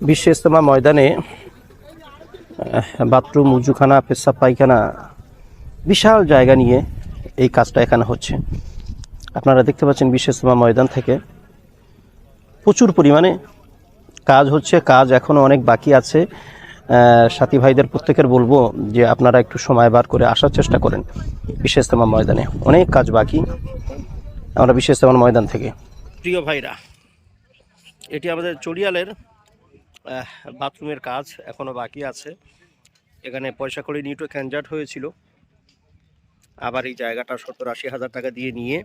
বিশ্ব ইস্তেমা ময়দানে বাথরুম, উজুখানা, পেশাব, পায়খানা, বিশাল জায়গা নিয়ে এই কাজটা এখানে হচ্ছে। আপনারা দেখতে পাচ্ছেন বিশ্ব ইস্তেমা ময়দান থেকে প্রচুর পরিমাণে কাজ হচ্ছে, কাজ এখনও অনেক বাকি আছে। সাথী ভাইদের প্রত্যেকের বলব যে আপনারা একটু সময় বার করে আসার চেষ্টা করেন বিশ্ব ইস্তেমা ময়দানে। অনেক কাজ বাকি আমরা বিশ্ব ইস্তেমা ময়দান থেকে। প্রিয় ভাইরা, এটি আমাদের চড়িয়ালের বাথরুমের কাজ এখনও বাকি আছে। এখানে পয়সা করে নিউটো ক্যানজাট হয়েছিল। আবার এই জায়গাটা সত্তর আশি হাজার টাকা দিয়ে নিয়ে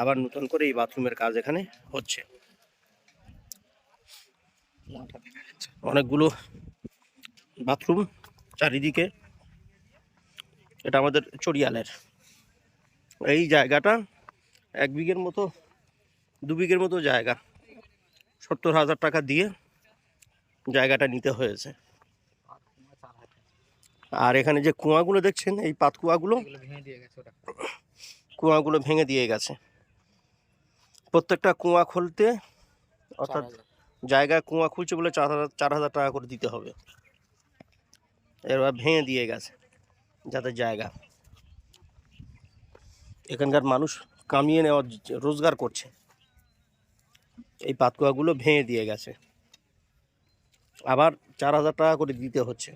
আবার নতুন করে এই বাথরুমের কাজ এখানে হচ্ছে। অনেকগুলো বাথরুম চারিদিকে। এটা আমাদের চড়িয়ালের। এই জায়গাটা এক বিঘের মতো, দু বিঘের মতো জায়গা। সত্তর হাজার টাকা দিয়ে জায়গাটা নিতে হয়েছে। আর এখানে যে কুয়াগুলো দেখছেন এই পাত কুয়াগুলো কুয়াগুলো ভেঙে দিয়ে গেছে। প্রত্যেকটা কুয়া খুলতে অর্থাৎ জায়গায় কুয়া খুলছে বলে চার হাজার চার হাজার টাকা করে দিতে হবে। এবার ভেঙে দিয়ে গেছে যাতে জায়গা। এখানকার মানুষ কামিয়ে নেওয়ার রোজগার করছে। এই পাতকুয়াগুলো ভেঙে দিয়ে গেছে। আবার চার হাজার টাকা করে দিতে হচ্ছে।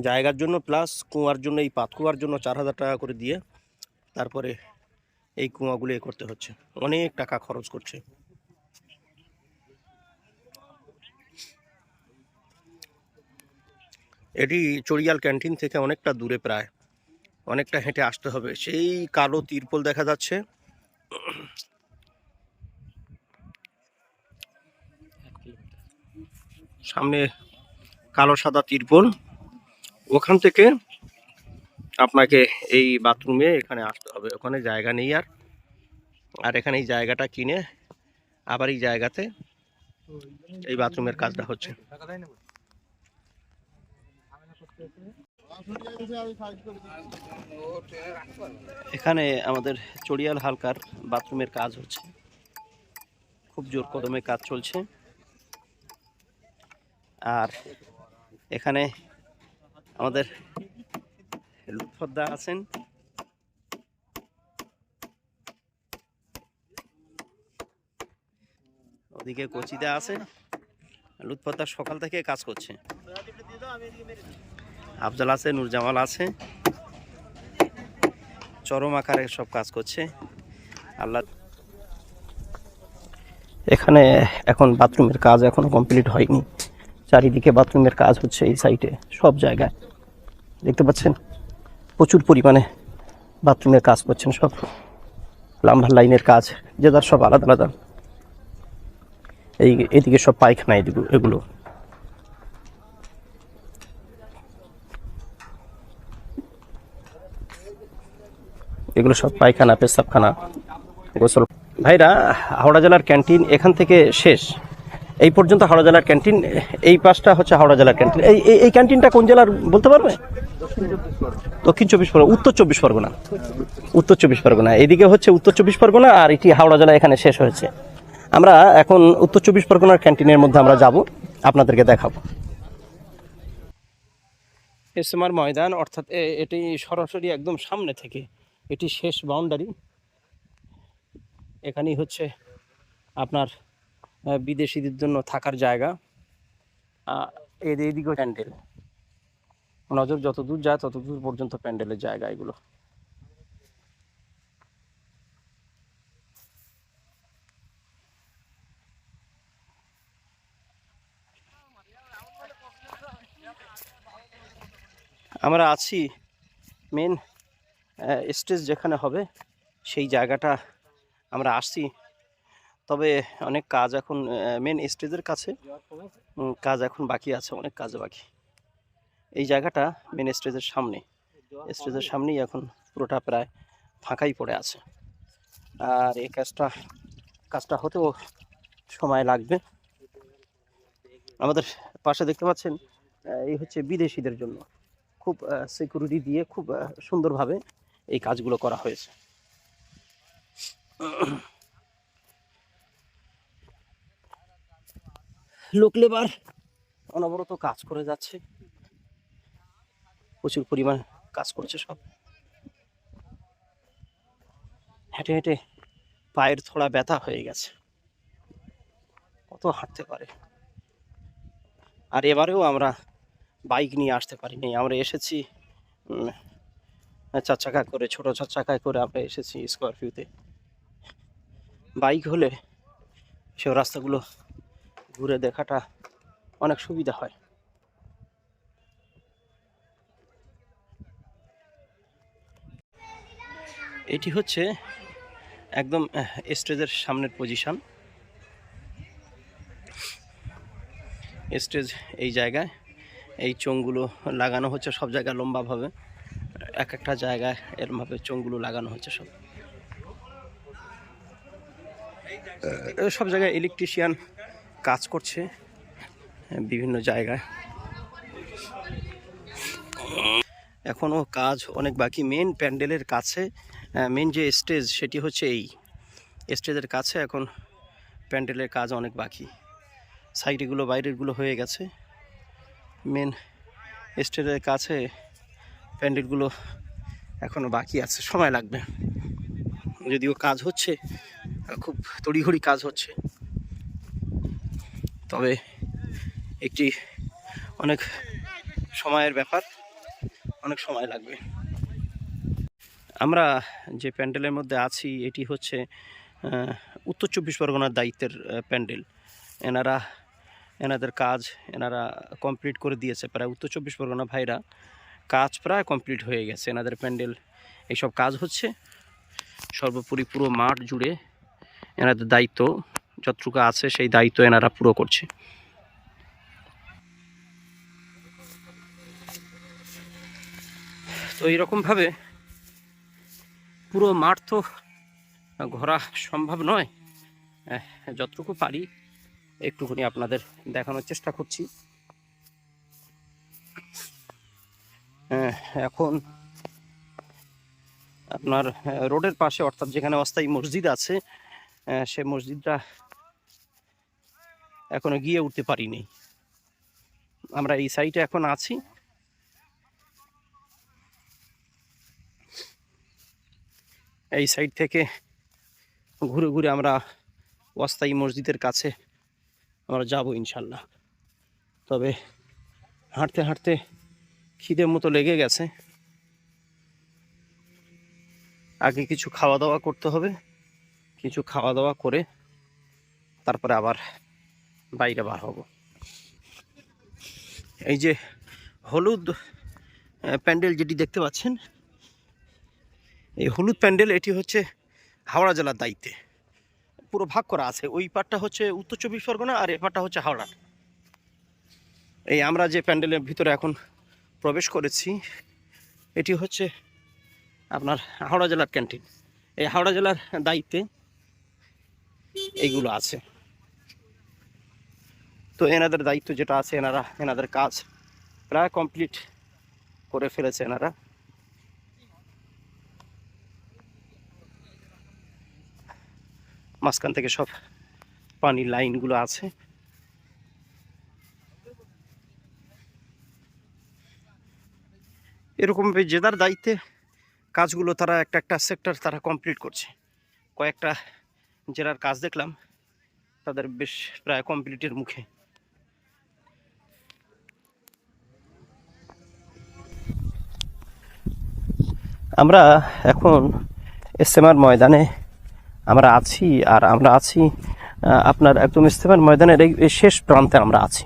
জায়গার জন্য প্লাস কুয়ার জন্য, এই পাতকুয়ার জন্য চার হাজার টাকা করে দিয়ে তারপরে এই কুয়াগুলো এ করতে হচ্ছে। অনেক টাকা খরচ করছে। এটি চড়িয়াল ক্যান্টিন থেকে অনেকটা দূরে প্রায়। অনেকটা হেঁটে আসতে হবে। সেই কালো তিরপল দেখা যাচ্ছে। সামনে কালো সাদা তিরপল। ওখান থেকে আপনাকে এই বাথরুমে এখানে আসতে হবে। ওখানে জায়গা নেই আর। আর এখানে এই জায়গাটা কিনে আবার এই জায়গাতে এই বাথরুমের কাজটা হচ্ছে। এখানে আমাদের চড়িয়াল হালকার বাথরুমের কাজ হচ্ছে। খুব জোর কদমে কাজ চলছে। আর এখানে আমাদের লুৎফদ্দা আছেন। ওদিকে কচিদা আছে। লুৎফদ্দা সকাল থেকে কাজ করছে। আফজাল আছে, নূরজামাল আছে। চরম আকারে সব কাজ করছে। আল্লাহ এখানে এখন বাথরুমের কাজ এখনও কমপ্লিট হয়নি। চারিদিকে বাথরুমের কাজ হচ্ছে এই সাইডে সব জায়গায়। দেখতে পাচ্ছেন? প্রচুর পরিমাণে বাথরুমের কাজ করছেন সব। লাম্বার লাইনের কাজ, যে তার সব আলাদা আলাদা। এই এদিকে সব পায়খানা এদিকে, এগুলো। এগুলো সব পায়খানা, পেশাবখানা, গোসল। ভাইরা, হাওড়া জেলার ক্যান্টিন এখান থেকে শেষ। এই পর্যন্ত হাওড়া জেলার ক্যান্টিন, এই পাশটা হচ্ছে হাওড়া জেলার ক্যান্টিন। এই, এই- ক্যান্টিনটা কোন জেলার বলতে পারবে? দক্ষিণ চব্বিশ পরগনা। উত্তর চব্বিশ পরগনা। উত্তর চব্বিশ পরগনা। এদিকে হচ্ছে উত্তর চব্বিশ পরগনা আর এটি হাওড়া জেলা এখানে শেষ হয়েছে। আমরা এখন উত্তর চব্বিশ পরগনার ক্যান্টিনের মধ্যে আমরা যাব। আপনাদেরকে দেখাবো। এসএমআর ময়দান, অর্থাৎ এটি সরাসরি একদম সামনে থেকে। এটি শেষ বাউন্ডারি এখানেই হচ্ছে আপনার বিদেশিদের জন্য থাকার জায়গা। এর প্যান্ডেল। নজর যত দূর যায় তত দূর পর্যন্ত প্যান্ডেলের জায়গা এগুলো। আমরা আছি মেন স্টেজ যেখানে হবে, সেই জায়গাটা আমরা আসছি। তবে অনেক কাজ এখন মেন স্টেজের কাছে। কাজ এখন বাকি আছে, অনেক কাজ বাকি। এই জায়গাটা মেন স্টেজের সামনে। স্টেজের সামনেই এখন পুরোটা প্রায় ফাঁকাই পড়ে আছে। আর এই কাজটা কাজটা হতেও সময় লাগবে। আমাদের পাশে দেখতে পাচ্ছেন এই হচ্ছে বিদেশিদের জন্য। খুব সিকিউরিটি দিয়ে খুব সুন্দরভাবে এই কাজগুলো করা হয়েছে। লোক লেবার অনবরত কাজ করে যাচ্ছে। প্রচুর পরিমাণ কাজ করছে সব। হেঁটে হেঁটে পায়ের থোড়া ব্যথা হয়ে গেছে। কত হাঁটতে পারে। আর এবারেও আমরা বাইক নিয়ে আসতে পারিনি। আমরা এসেছি চার চাকা করে, ছোট চার চাকায় করে আমরা এসেছি স্করপিওতে বাইক হলে সব রাস্তাগুলো ঘুরে দেখাটা অনেক সুবিধা হয়। এটি হচ্ছে একদম স্টেজের সামনের পজিশন স্টেজ এই জায়গায় এই চোঙগুলো লাগানো হচ্ছে সব জায়গায় লম্বাভাবে। এক একটা জায়গায় এরমভাবে চোঙগুলো লাগানো হচ্ছে সব। সব জায়গায় ইলেকট্রিশিয়ান কাজ করছে, বিভিন্ন জায়গায়। এখনও কাজ অনেক বাকি। মেন প্যান্ডেলের কাছে মেন যে স্টেজ সেটি হচ্ছে এই। স্টেজের কাছে এখন প্যান্ডেলের কাজ অনেক বাকি। সাইডেগুলো বাইরেরগুলো হয়ে গেছে। মেন স্টেজের কাছে প্যান্ডেলগুলো এখনও বাকি আছে। সময় লাগবে। যদিও কাজ হচ্ছে, খুব তড়িঘড়ি কাজ হচ্ছে। তবে একটি অনেক সময়ের ব্যাপার, অনেক সময় লাগবে। আমরা যে প্যান্ডেলের মধ্যে আছি, এটি হচ্ছে উত্তর চব্বিশ পরগনার দায়িত্বের প্যান্ডেল। এনারা, এনাদের কাজ এনারা কমপ্লিট করে দিয়েছে। প্রায় উত্তর চব্বিশ পরগনা ভাইরা কাজ প্রায় কমপ্লিট হয়ে গেছে। এনাদের প্যান্ডেল, এইসব কাজ হচ্ছে। সর্বোপরি পুরো মাঠ জুড়ে এনাদের দায়িত্ব। যতটুকু আছে সেই দায়িত্ব এনারা পুরো করছে। তো এইরকমভাবে পুরো মাঠ তো ঘোরা সম্ভব নয়। যতটুকু পারি একটুখানি আপনাদের দেখানোর চেষ্টা করছি। এখন আপনার রোডের পাশে, অর্থাৎ যেখানে অস্থায়ী মসজিদ আছে সে মসজিদটা এখনও গিয়ে উঠতে পারিনি। আমরা এই সাইডে এখন আছি। এই সাইড থেকে ঘুরে ঘুরে আমরা অস্থায়ী মসজিদের কাছে আমরা যাব ইনশাল্লাহ। তবে হাঁটতে হাঁটতে খিদের মতো লেগে গেছে। আগে কিছু খাওয়া দাওয়া করতে হবে। কিছু খাওয়া দাওয়া করে তারপরে আবার বাইরে বার হব। এই যে হলুদ প্যান্ডেল যেটি দেখতে পাচ্ছেন, এই হলুদ প্যান্ডেল এটি হচ্ছে হাওড়া জেলার দায়িত্বে। পুরো ভাগ করা আছে, ওই পাটটা হচ্ছে উত্তর চব্বিশ পরগনা আর এ পাটটা হচ্ছে হাওড়ার এই আমরা যে প্যান্ডেলের ভিতরে এখন প্রবেশ করেছি, এটি হচ্ছে আপনার হাওড়া জেলার ক্যান্টিন। এই হাওড়া জেলার দায়িত্বে এইগুলো আছে। তো এনাদের দায়িত্ব যেটা আছে, এনারা এনাদের কাজ প্রায় কমপ্লিট করে ফেলেছে এনারা। মাঝখান থেকে সব পানির লাইনগুলো আছে। এরকম যে যার দায়িত্বে কাজগুলো তারা একটা একটা সেক্টর তারা কমপ্লিট করছে। কয়েকটা জেলার কাজ দেখলাম, তাদের বেশ প্রায় কমপ্লিটের মুখে। আমরা এখন এসএমআর ময়দানে আমরা আছি আর আমরা আছি আপনার একদম ইস্তেমার ময়দানের এই এই শেষ প্রান্তে আমরা আছি।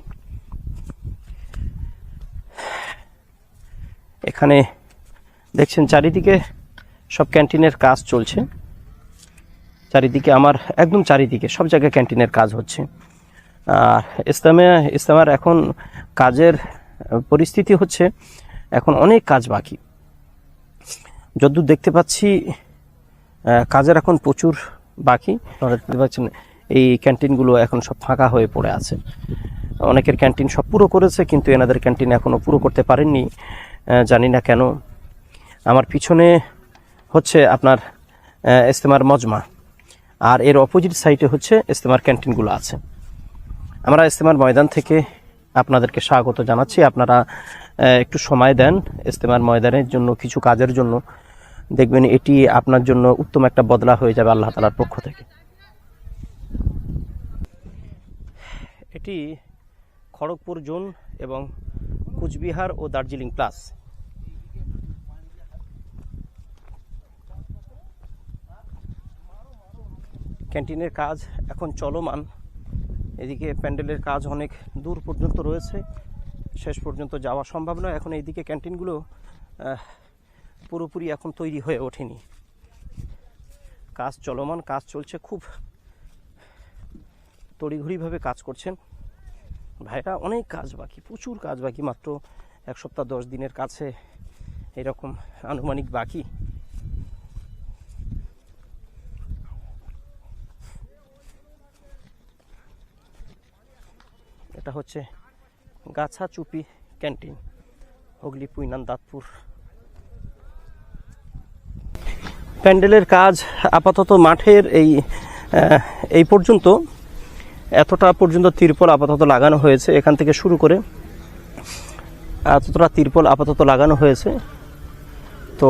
এখানে দেখছেন চারিদিকে সব ক্যান্টিনের কাজ চলছে। চারিদিকে আমার একদম চারিদিকে সব জায়গায় ক্যান্টিনের কাজ হচ্ছে। আর ইসলামে, ইসলামার এখন কাজের পরিস্থিতি হচ্ছে, এখন অনেক কাজ বাকি। যদ্দূর দেখতে পাচ্ছি কাজের এখন প্রচুর বাকি। আপনারা দেখতে পাচ্ছেন, এই ক্যান্টিনগুলো এখন সব ফাঁকা হয়ে পড়ে আছে। অনেকের ক্যান্টিন সব পুরো করেছে, কিন্তু এনাদের ক্যান্টিন এখনও পুরো করতে পারেননি জানি না কেন। আমার পিছনে হচ্ছে আপনার ইস্তেমার মজমা, আর এর অপোজিট সাইডে হচ্ছে ইস্তেমার ক্যান্টিনগুলো আছে। আমরা ইস্তেমার ময়দান থেকে আপনাদেরকে স্বাগত জানাচ্ছি। আপনারা একটু সময় দেন ইস্তেমার ময়দানের জন্য, কিছু কাজের জন্য। দেখবেন এটি আপনার জন্য উত্তম একটা বদলা হয়ে যাবে আল্লাহ তালার পক্ষ থেকে। এটি খড়গপুর জোন এবং কুচবিহার ও দার্জিলিং প্লাস। ক্যান্টিনের কাজ এখন চলমান। এদিকে প্যান্ডেলের কাজ অনেক দূর পর্যন্ত রয়েছে। শেষ পর্যন্ত যাওয়া সম্ভব নয়। এখন এইদিকে ক্যান্টিনগুলো পুরোপুরি এখন তৈরি হয়ে ওঠেনি। কাজ চলমান, কাজ চলছে, খুব তড়িঘড়িভাবে কাজ করছেন। ভাইরা, অনেক কাজ বাকি, প্রচুর কাজ বাকি, মাত্র এক সপ্তাহ, দশ দিনের কাছে এরকম আনুমানিক বাকি। এটা হচ্ছে গাছা চুপি ক্যান্টিন, হুগলি, পুইনান, দাঁতপুর। প্যান্ডেলের কাজ আপাতত মাঠের এই এই পর্যন্ত, এতটা পর্যন্ত তিরপল আপাতত লাগানো হয়েছে এখান থেকে শুরু করে। এতটা তিরপল আপাতত লাগানো হয়েছে। তো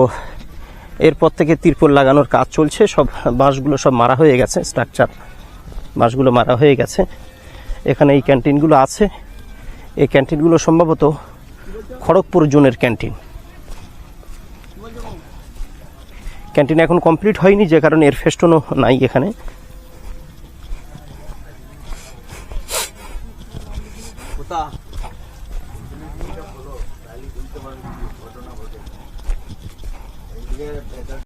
এরপর থেকে তিরপল লাগানোর কাজ চলছে। সব বাঁশগুলো সব মারা হয়ে গেছে, স্ট্রাকচার বাঁশগুলো মারা হয়ে গেছে। এখানে এই ক্যান্টিনগুলো আছে। এই ক্যান্টিনগুলো সম্ভবত খড়গপুর জোনের ক্যান্টিন। ক্যান্টিন এখন কমপ্লিট হয়নি যে কারণে এর ফেস্টনও নাই এখানে।